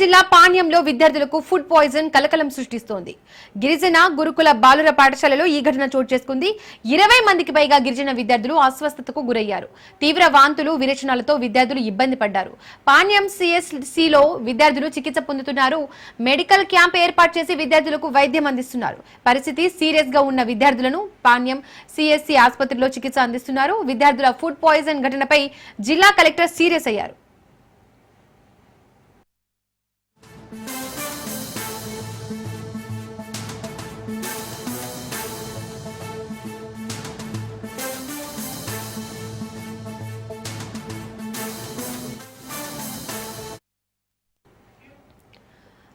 జిల్లా పాణ్యంలో విద్యార్థులకు food poison కలకలం సృష్టిస్తోంది. గిరిజన గురుకుల బాలుర పాఠశాలలో ఈ ఘటన చోటు చేసుకుంది. ఇరవై మందికి పైగా గిరిజన విద్యార్థులు అస్వస్థతకు గురయ్యారు. తీవ్ర వాంతులు విరేచనాలతో విద్యార్థులు ఇబ్బంది పడ్డారు. పాణ్యం సిఎస్సిలో విద్యార్థులు చికిత్స పొందుతున్నారు. మెడికల్ క్యాంప్ ఏర్పాటు చేసి విద్యార్థులకు వైద్యం అందిస్తున్నారు. పరిస్థితి సీరియస్గా ఉన్న విద్యార్థులను పాణ్యం సిఎస్సి ఆసుపత్రిలో చికిత్స అందిస్తున్నారు. విద్యార్థుల ఫుడ్ పాయిజన్ ఘటనపై జిల్లా కలెక్టర్ సీరియస్ అయ్యారు.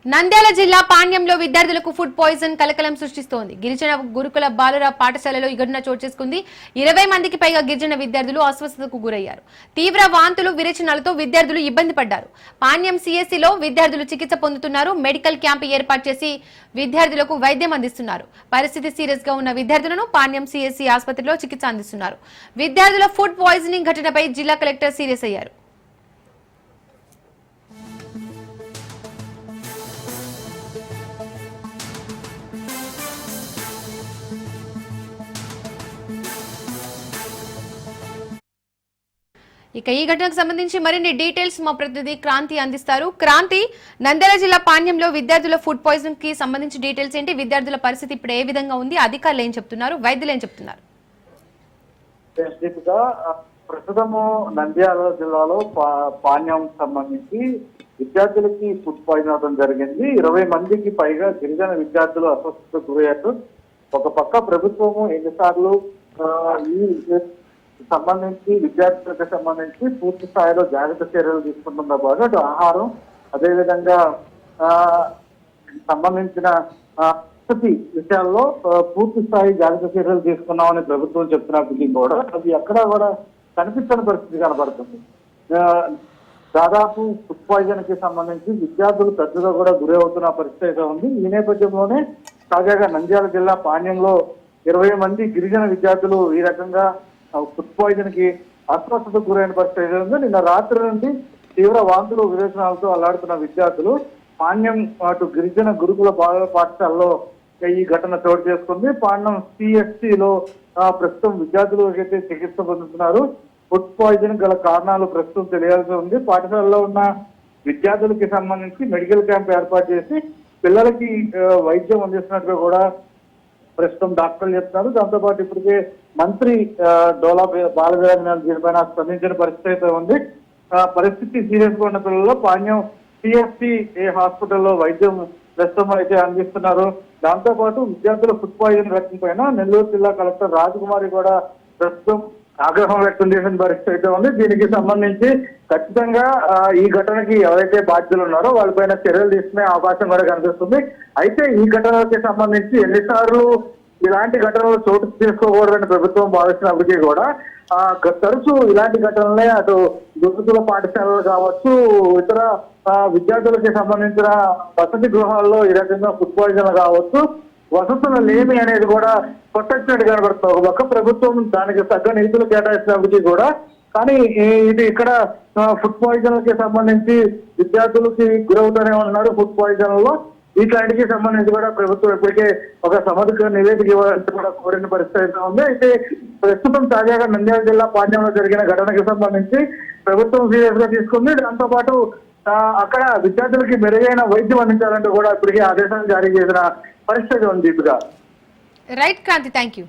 నంద్యాల జిల్లా పాణ్యంలో విద్యార్థులకు ఫుడ్ పాయిజన్ కలకలం సృష్టిస్తోంది. గిరిజన గురుకుల బాలుర పాఠశాలలో ఈ ఘటన చోటు చేసుకుంది. ఇరవై మందికి పైగా గిరిజన విద్యార్థులు అస్వస్థతకు గురయ్యారు. తీవ్ర వాంతులు విరేచనాలతో విద్యార్థులు ఇబ్బంది పడ్డారు. పాణ్యం సిఎస్సిలో విద్యార్థులు చికిత్స పొందుతున్నారు. మెడికల్ క్యాంప్ ఏర్పాటు చేసి విద్యార్థులకు వైద్యం అందిస్తున్నారు. పరిస్థితి సీరియస్గా ఉన్న విద్యార్థులను పాణ్యం సిఎస్సి ఆసుపత్రిలో చికిత్స అందిస్తున్నారు. విద్యార్థుల ఫుడ్ పాయిజనింగ్ ఘటనపై జిల్లా కలెక్టర్ సీరియస్ అయ్యారు. ఇక ఈ ఘటనకు సంబంధించి మరిన్ని డీటెయిల్స్ మా ప్రతినిధి క్రాంతి అందిస్తారు. క్రాంతి నంద్యాల జిల్లా పాణ్యంలో విద్యార్థుల ఫుడ్ పాయిజన్కి సంబంధించి డీటెయిల్స్ ఏంటి? విద్యార్థుల పరిస్థితి ఇప్పుడు ఏ విధంగా ఉంది? అధికారులు ఏం చెప్తున్నారు? వైద్యులు ఏం చెప్తున్నారు? ప్రస్తుతము నంద్యాల జిల్లాలో పా- పాణ్యం సంబంధించి విద్యార్థులకి ఫుడ్ పాయిజన్ అవడం జరిగింది. ఇరవై మందికి పైగా గిరిజన విద్యార్థులు అస్వస్థతకు గురయ్యారు. ఒక పక్క ప్రభుత్వము ఎన్నిసార్లు ఈ సంబంధించి విద్యార్థులకు సంబంధించి పూర్తి స్థాయిలో జాగ్రత్త చర్యలు తీసుకుంటుందో పాటు అటు ఆహారం అదేవిధంగా ఆ, సంబంధించిన ఆ, వసతి విషయాల్లో పూర్తి స్థాయి జాగ్రత్త చర్యలు తీసుకున్నామని ప్రభుత్వం చెప్తున్నప్పటికీ కూడా అది ఎక్కడా కూడా కనిపించని పరిస్థితి కనబడుతుంది. దాదాపు ఫుడ్ పాయిజన్కి సంబంధించి విద్యార్థులు పెద్దగా కూడా గురి అవుతున్న పరిస్థితి అయితే ఉంది. ఈ నేపథ్యంలోనే తాజాగా నంద్యాల జిల్లా పాణ్యంలో ఇరవై మంది గిరిజన విద్యార్థులు ఈ రకంగా ఫుడ్ పాయిజన్కి అస్వస్థతకు గురైన పరిస్థితి ఉంది నిన్న రాత్రి నుండి తీవ్ర వాంతులు విరేచనాలతో అల్లాడుతున్న విద్యార్థులు పాణ్యం అటు గిరిజన గురుకుల బాల పాఠశాలలో ఈ ఘటన చోటు చేసుకుంది. పాండం సిఎస్సిలో ప్రస్తుతం విద్యార్థులు అయితే చికిత్స పొందుతున్నారు ఫుడ్ పాయిజన్ గల కారణాలు ప్రస్తుతం తెలియాల్సి ఉంది. పాఠశాలలో ఉన్న విద్యార్థులకి సంబంధించి మెడికల్ క్యాంప్ ఏర్పాటు చేసి పిల్లలకి వైద్యం అందిస్తున్నట్టుగా కూడా ప్రస్తుతం డాక్టర్లు చెప్తున్నారు. దాంతో పాటు ఇప్పటికే మంత్రి డోలా బాలవీరాజనాథ్ దీనిపైన స్పందించిన పరిస్థితి అయితే ఉంది. పరిస్థితి సీరియస్గా ఉన్న పిల్లల్లో పాణ్యం సిఎస్సి ఏ హాస్పిటల్లో వైద్యం ప్రస్తుతం అయితే అందిస్తున్నారు. దాంతో పాటు విద్యార్థుల ఫుడ్ పాయిజన్ ఘటన పైన నెల్లూరు జిల్లా కలెక్టర్ రాజకుమారి కూడా ప్రస్తుతం ఆగ్రహం వ్యక్తం చేసిన పరిస్థితి అయితే ఉంది. దీనికి సంబంధించి ఖచ్చితంగా ఈ ఘటనకి ఎవరైతే బాధ్యులు ఉన్నారో వాళ్ళపైన చర్యలు తీసుకునే అవకాశం కూడా కనిపిస్తుంది. అయితే ఈ ఘటనకి సంబంధించి ఎన్నిసార్లు ఇలాంటి ఘటనలు చోటు చేసుకోకూడదని ప్రభుత్వం భావిస్తున్నప్పటికీ కూడా ఆ, తరచూ ఇలాంటి ఘటనలే అటు గురుకుల పాఠశాలలు కావచ్చు ఇతర విద్యార్థులకి సంబంధించిన వసతి గృహాల్లో ఈ రకంగా ఫుడ్ పాయిజన్ కావచ్చు వసతులు లేమి అనేది కూడా కొట్టొచ్చినట్టు కనబడుతుంది. ఒక పక్క ప్రభుత్వం దానికి తగ్గ నిధులు కేటాయించినప్పటికీ కూడా కానీ ఇది ఇక్కడ ఫుడ్ పాయిజన్కి సంబంధించి విద్యార్థులకి గురవుతూనే ఉన్నారు ఫుడ్ పాయిజన్లో వీటికి సంబంధించి కూడా ప్రభుత్వం ఇప్పటికే ఒక సమగ్ర నివేదిక ఇవ్వాలంటే కూడా కోరిన పరిస్థితి ఉంది. అయితే ప్రస్తుతం తాజాగా నంద్యాల జిల్లా పాండ్యంలో జరిగిన ఘటనకి సంబంధించి ప్రభుత్వం సీరియస్గా తీసుకుంది. దాంతో పాటు అక్కడ విద్యార్థులకి మెరుగైన వైద్యం అందించాలంటూ కూడా ఇప్పటికే ఆదేశాలు జారీ చేసిన పరిస్థితి ఉంది Deepika right Kranti thank you